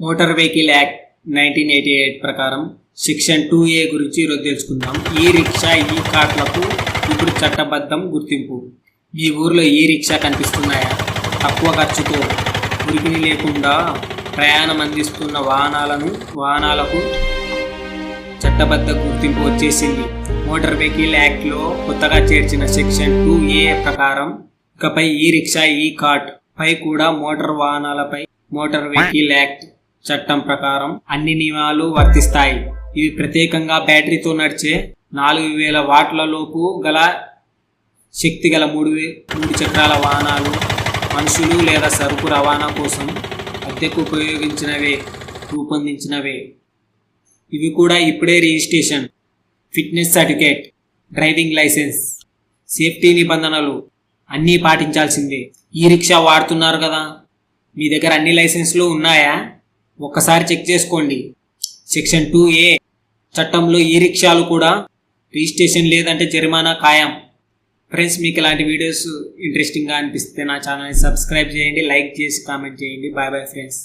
Motor vehicle act nineteen eighty eight ప్రకారం section two A గురించి ఈరోజు తెలుసుకుందాం. ఈ రిక్షా ఈ కార్ట్లకు ఇప్పుడు చట్టబద్ధం గుర్తింపు. మీ ఊర్లో ఈ రిక్షా కనిపిస్తున్నాయా? తక్కువ ఖర్చుతో ఉరికిని లేకుండా ప్రయాణం అందిస్తున్న వాహనాలను వాహనాలకు చట్టబద్ధ గుర్తింపు వచ్చేసింది. మోటార్ వెహికల్ యాక్ట్లో కొత్తగా చేర్చిన సెక్షన్ టూ ఏ ప్రకారం ఇకపై ఈ రిక్షా ఈ కార్ట్ పై కూడా మోటార్ వాహనాలపై మోటార్ వెహికల్ యాక్ట్ చట్టం ప్రకారం అన్ని నియమాలు వర్తిస్తాయి. ఇవి ప్రత్యేకంగా బ్యాటరీతో నడిచే నాలుగు వేల వాట్ల లోపు గల శక్తి గల మూడు మూడు చక్రాల వాహనాలు మనుషులు లేదా సరుకు రవాణా కోసం అద్దెకు ఉపయోగించినవే రూపొందించినవే. ఇవి కూడా ఇప్పుడే registration. Fitness certificate driving licence safety నిబంధనలు అన్నీ పాటించాల్సిందే. ఈ రిక్షా వాడుతున్నారు కదా? మీ దగ్గర అన్ని లైసెన్స్లు ఉన్నాయా? ఒక్కసారి చెక్ చేసుకోండి. సెక్షన్ టూ ఏ చట్టంలో ఈ రిక్షాలు కూడా రిజిస్ట్రేషన్ లేదంటే జరిమానా ఖాయం. ఫ్రెండ్స్ మీకు ఇలాంటి వీడియోస్ ఇంట్రెస్టింగ్గా అనిపిస్తే నా ఛానల్ని సబ్స్క్రైబ్ చేయండి లైక్ చేసి కామెంట్ చేయండి. Bye bye friends.